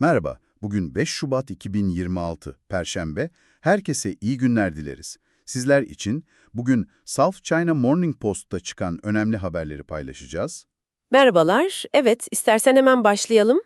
Merhaba, bugün 5 Şubat 2026, Perşembe. Herkese iyi günler dileriz. Sizler için bugün South China Morning Post'ta çıkan önemli haberleri paylaşacağız. Merhabalar. Evet, istersen hemen başlayalım.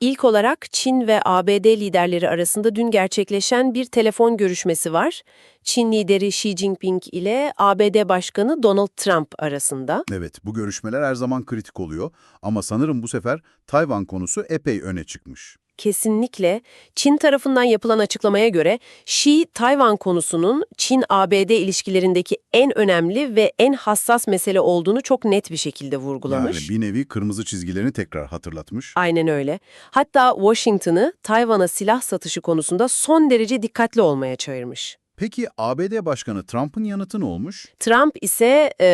İlk olarak Çin ve ABD liderleri arasında dün gerçekleşen bir telefon görüşmesi var. Çin lideri Xi Jinping ile ABD Başkanı Donald Trump arasında. Evet, bu görüşmeler her zaman kritik oluyor ama sanırım bu sefer Tayvan konusu epey öne çıkmış. Kesinlikle Çin tarafından yapılan açıklamaya göre Xi, Tayvan konusunun Çin-ABD ilişkilerindeki en önemli ve en hassas mesele olduğunu çok net bir şekilde Yani vurgulamış. bir nevi kırmızı çizgilerini tekrar hatırlatmış. Aynen öyle. Hatta Washington'ı Tayvan'a silah satışı konusunda son derece dikkatli olmaya çağırmış. Peki ABD Başkanı Trump'ın yanıtı ne olmuş? Trump ise e,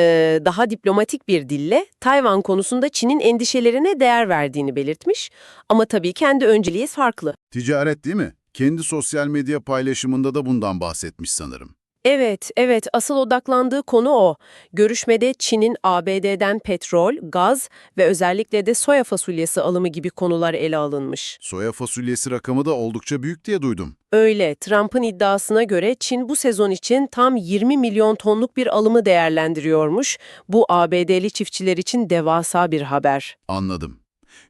daha diplomatik bir dille Tayvan konusunda Çin'in endişelerine değer verdiğini belirtmiş. Ama tabii kendi önceliği farklı. Ticaret değil mi? Kendi sosyal medya paylaşımında da bundan bahsetmiş sanırım. Evet, evet asıl odaklandığı konu o. Görüşmede Çin'in ABD'den petrol, gaz ve özellikle de soya fasulyesi alımı gibi konular ele alınmış. Soya fasulyesi rakamı da oldukça büyük diye duydum. Öyle, Trump'ın iddiasına göre Çin bu sezon için tam 20 milyon tonluk bir alımı değerlendiriyormuş. Bu ABD'li çiftçiler için devasa bir haber. Anladım.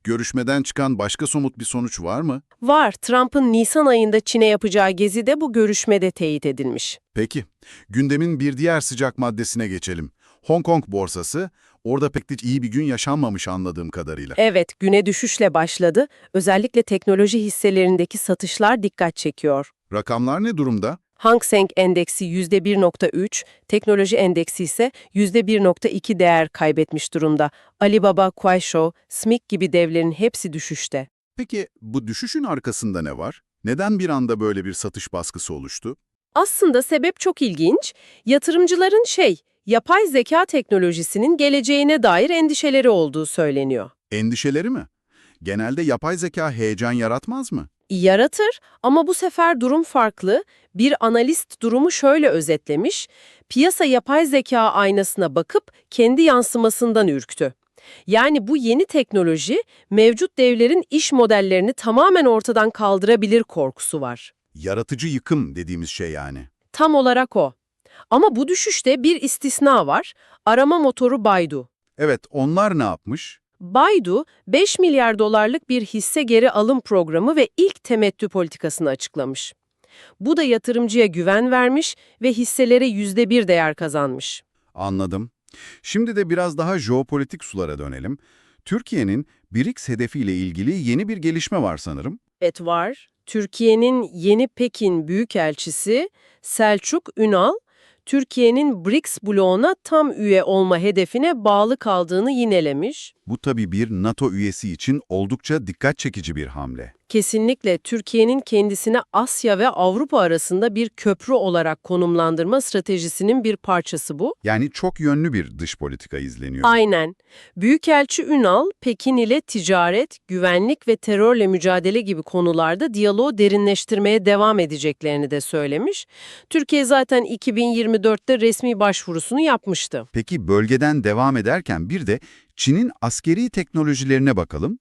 Görüşmeden çıkan başka somut bir sonuç var mı? Var, Trump'ın Nisan ayında Çin'e yapacağı gezi de bu görüşmede teyit edilmiş. Peki, gündemin bir diğer sıcak maddesine geçelim. Hong Kong borsası, orada pek de iyi bir gün yaşanmamış anladığım kadarıyla. Evet, güne düşüşle başladı. Özellikle teknoloji hisselerindeki satışlar dikkat çekiyor. Rakamlar ne durumda? Hang Seng endeksi %1.3, teknoloji endeksi ise %1.2 değer kaybetmiş durumda. Alibaba, Kuaishou, SMIC gibi devlerin hepsi düşüşte. Peki bu düşüşün arkasında ne var? Neden bir anda böyle bir satış baskısı oluştu? Aslında sebep çok ilginç. Yatırımcıların şey, yapay zeka teknolojisinin geleceğine dair endişeleri olduğu söyleniyor. Endişeleri mi? Genelde yapay zeka heyecan yaratmaz mı? Yaratır ama bu sefer durum farklı. Bir analist durumu şöyle özetlemiş. Piyasa yapay zeka aynasına bakıp kendi yansımasından ürktü. Yani bu yeni teknoloji mevcut devlerin iş modellerini tamamen ortadan kaldırabilir korkusu var. Yaratıcı yıkım dediğimiz şey yani. Tam olarak o. Ama bu düşüşte bir istisna var. Arama motoru Baidu. Evet, onlar ne yapmış? Baidu, 5 milyar dolarlık bir hisse geri alım programı ve ilk temettü politikasını açıklamış. Bu da yatırımcıya güven vermiş ve hisselere %1 değer kazanmış. Anladım. Şimdi de biraz daha jeopolitik sulara dönelim. Türkiye'nin BRICS hedefiyle ilgili yeni bir gelişme var sanırım. Evet var. Türkiye'nin yeni Pekin Büyükelçisi Selçuk Ünal, Türkiye'nin BRICS bloğuna tam üye olma hedefine bağlı kaldığını yinelemiş. Bu tabii bir NATO üyesi için oldukça dikkat çekici bir hamle. Kesinlikle Türkiye'nin kendisine Asya ve Avrupa arasında bir köprü olarak konumlandırma stratejisinin bir parçası bu. Yani çok yönlü bir dış politika izleniyor. Aynen. Büyükelçi Ünal, Pekin ile ticaret, güvenlik ve terörle mücadele gibi konularda diyaloğu derinleştirmeye devam edeceklerini de söylemiş. Türkiye zaten 2024'te resmi başvurusunu yapmıştı. Peki bölgeden devam ederken bir de Çin'in askeri teknolojilerine bakalım.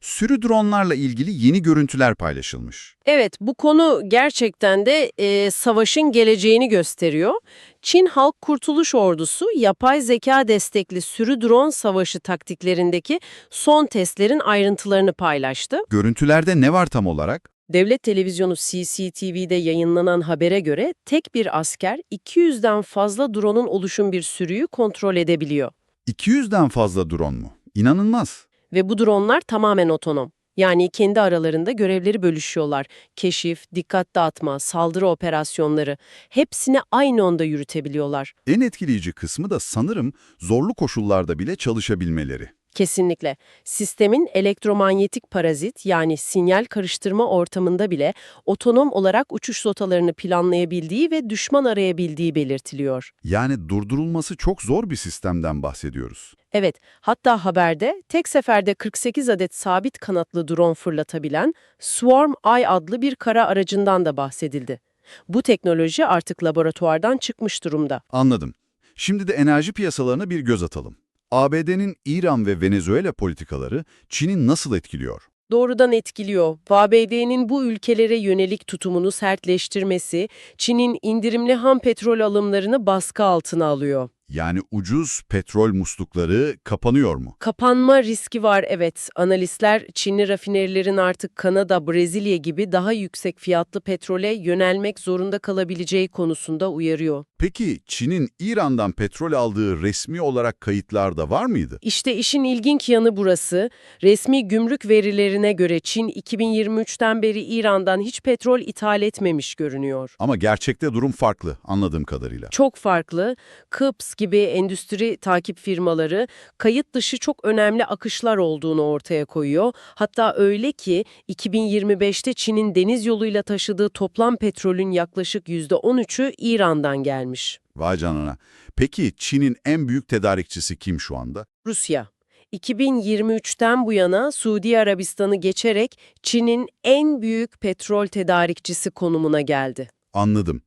Sürü dronlarla ilgili yeni görüntüler paylaşılmış. Evet, bu konu gerçekten de e, savaşın geleceğini gösteriyor. Çin Halk Kurtuluş Ordusu, yapay zeka destekli sürü drone savaşı taktiklerindeki son testlerin ayrıntılarını paylaştı. Görüntülerde ne var tam olarak? Devlet televizyonu CCTV'de yayınlanan habere göre tek bir asker 200'den fazla drone'un oluşum bir sürüyü kontrol edebiliyor. 200'den fazla drone mu? İnanılmaz. Ve bu dronlar tamamen otonom. Yani kendi aralarında görevleri bölüşüyorlar. Keşif, dikkat dağıtma, saldırı operasyonları hepsini aynı anda yürütebiliyorlar. En etkileyici kısmı da sanırım zorlu koşullarda bile çalışabilmeleri. Kesinlikle. Sistemin elektromanyetik parazit yani sinyal karıştırma ortamında bile otonom olarak uçuş rotalarını planlayabildiği ve düşman arayabildiği belirtiliyor. Yani durdurulması çok zor bir sistemden bahsediyoruz. Evet, hatta haberde tek seferde 48 adet sabit kanatlı drone fırlatabilen Swarm Eye adlı bir kara aracından da bahsedildi. Bu teknoloji artık laboratuvardan çıkmış durumda. Anladım. Şimdi de enerji piyasalarına bir göz atalım. ABD'nin İran ve Venezuela politikaları Çin'i nasıl etkiliyor? doğrudan etkiliyor. ABD'nin bu ülkelere yönelik tutumunu sertleştirmesi, Çin'in indirimli ham petrol alımlarını baskı altına alıyor. Yani ucuz petrol muslukları kapanıyor mu? Kapanma riski var evet. Analistler Çinli rafinerilerin artık Kanada, Brezilya gibi daha yüksek fiyatlı petrole yönelmek zorunda kalabileceği konusunda uyarıyor. Peki Çin'in İran'dan petrol aldığı resmi olarak kayıtlarda var mıydı? İşte işin ilginç yanı burası. Resmi gümrük verilerine göre Çin 2023'ten beri İran'dan hiç petrol ithal etmemiş görünüyor. Ama gerçekte durum farklı anladığım kadarıyla. Çok farklı. Kıps gibi endüstri takip firmaları kayıt dışı çok önemli akışlar olduğunu ortaya koyuyor. Hatta öyle ki 2025'te Çin'in deniz yoluyla taşıdığı toplam petrolün yaklaşık %13'ü İran'dan gelmiş. Vay canına. Peki Çin'in en büyük tedarikçisi kim şu anda? Rusya. 2023'ten bu yana Suudi Arabistan'ı geçerek Çin'in en büyük petrol tedarikçisi konumuna geldi. Anladım.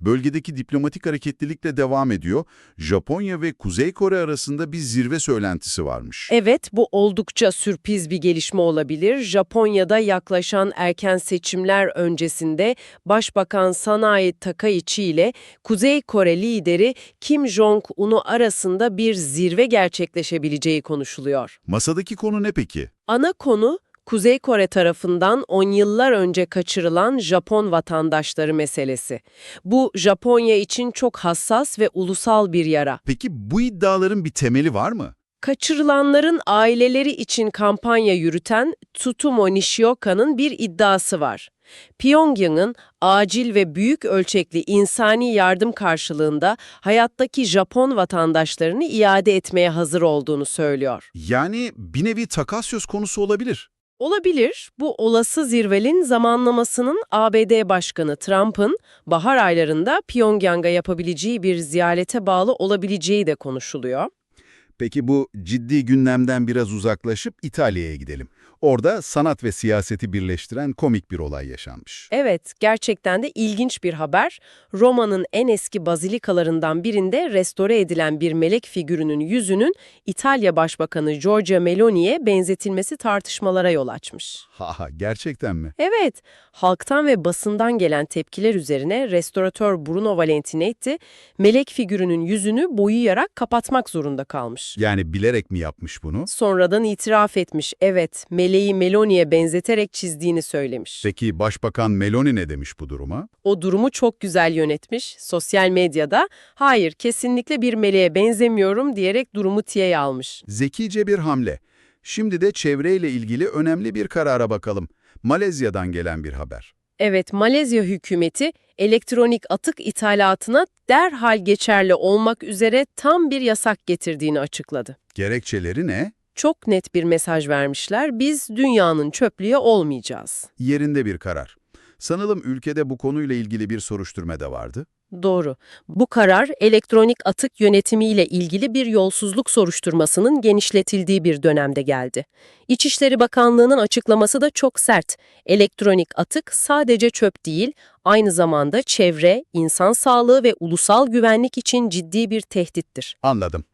Bölgedeki diplomatik hareketlilik de devam ediyor. Japonya ve Kuzey Kore arasında bir zirve söylentisi varmış. Evet, bu oldukça sürpriz bir gelişme olabilir. Japonya'da yaklaşan erken seçimler öncesinde Başbakan Sanae Takaichi ile Kuzey Kore lideri Kim Jong-un'u arasında bir zirve gerçekleşebileceği konuşuluyor. Masadaki konu ne peki? Ana konu Kuzey Kore tarafından 10 yıllar önce kaçırılan Japon vatandaşları meselesi. Bu Japonya için çok hassas ve ulusal bir yara. Peki bu iddiaların bir temeli var mı? Kaçırılanların aileleri için kampanya yürüten Tsutomu Nishioka'nın bir iddiası var. Pyongyang'ın acil ve büyük ölçekli insani yardım karşılığında hayattaki Japon vatandaşlarını iade etmeye hazır olduğunu söylüyor. Yani bir nevi takas söz konusu olabilir. Olabilir, bu olası zirvenin zamanlamasının ABD Başkanı Trump'ın bahar aylarında Pyongyang'a yapabileceği bir ziyarete bağlı olabileceği de konuşuluyor. Peki bu ciddi gündemden biraz uzaklaşıp İtalya'ya gidelim. Orada sanat ve siyaseti birleştiren komik bir olay yaşanmış. Evet, gerçekten de ilginç bir haber. Roma'nın en eski bazilikalarından birinde restore edilen bir melek figürünün yüzünün İtalya Başbakanı Giorgia Meloni'ye benzetilmesi tartışmalara yol açmış. Ha ha gerçekten mi? Evet, halktan ve basından gelen tepkiler üzerine restoratör Bruno Valentinetti, melek figürünün yüzünü boyayarak kapatmak zorunda kalmış. Yani bilerek mi yapmış bunu? Sonradan itiraf etmiş, evet, meleği Meloni'ye benzeterek çizdiğini söylemiş. Peki Başbakan Meloni ne demiş bu duruma? O durumu çok güzel yönetmiş. Sosyal medyada hayır kesinlikle bir meleğe benzemiyorum diyerek durumu tiyeye almış. Zekice bir hamle. Şimdi de çevreyle ilgili önemli bir karara bakalım. Malezya'dan gelen bir haber. Evet Malezya hükümeti elektronik atık ithalatına derhal geçerli olmak üzere tam bir yasak getirdiğini açıkladı. Gerekçeleri ne? Çok net bir mesaj vermişler. Biz dünyanın çöplüğü olmayacağız. Yerinde bir karar. Sanırım ülkede bu konuyla ilgili bir soruşturma da vardı. Doğru. Bu karar elektronik atık yönetimiyle ilgili bir yolsuzluk soruşturmasının genişletildiği bir dönemde geldi. İçişleri Bakanlığı'nın açıklaması da çok sert. Elektronik atık sadece çöp değil, aynı zamanda çevre, insan sağlığı ve ulusal güvenlik için ciddi bir tehdittir. Anladım.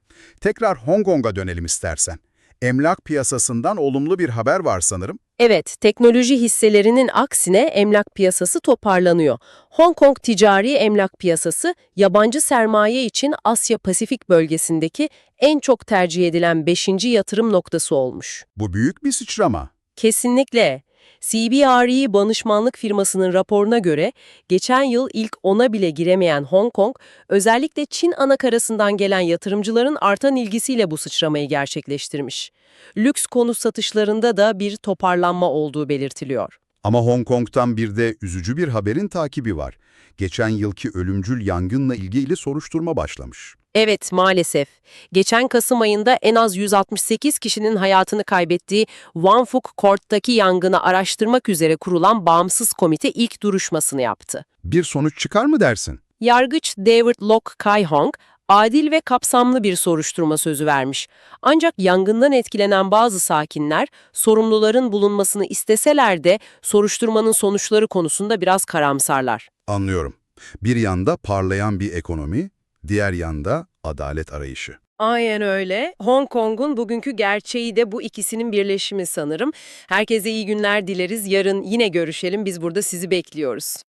Tekrar Hong Kong'a dönelim istersen. Emlak piyasasından olumlu bir haber var sanırım. Evet, teknoloji hisselerinin aksine emlak piyasası toparlanıyor. Hong Kong ticari emlak piyasası, yabancı sermaye için Asya-Pasifik bölgesindeki en çok tercih edilen 5. yatırım noktası olmuş. Bu büyük bir sıçrama. Kesinlikle. CBRE danışmanlık firmasının raporuna göre geçen yıl ilk ona bile giremeyen Hong Kong, özellikle Çin anakarasından gelen yatırımcıların artan ilgisiyle bu sıçramayı gerçekleştirmiş. Lüks konut satışlarında da bir toparlanma olduğu belirtiliyor. Ama Hong Kong'tan bir de üzücü bir haberin takibi var. Geçen yılki ölümcül yangınla ilgili soruşturma başlamış. Evet, maalesef. Geçen Kasım ayında en az 168 kişinin hayatını kaybettiği Wanfuk Court'taki yangını araştırmak üzere kurulan bağımsız komite ilk duruşmasını yaptı. Bir sonuç çıkar mı dersin? Yargıç David Lok Kai-hong, adil ve kapsamlı bir soruşturma sözü vermiş. Ancak yangından etkilenen bazı sakinler, sorumluların bulunmasını isteseler de soruşturmanın sonuçları konusunda biraz karamsarlar. Anlıyorum. Bir yanda parlayan bir ekonomi, diğer yanda adalet arayışı. Aynen öyle. Hong Kong'un bugünkü gerçeği de bu ikisinin birleşimi sanırım. Herkese iyi günler dileriz. Yarın yine görüşelim. Biz burada sizi bekliyoruz.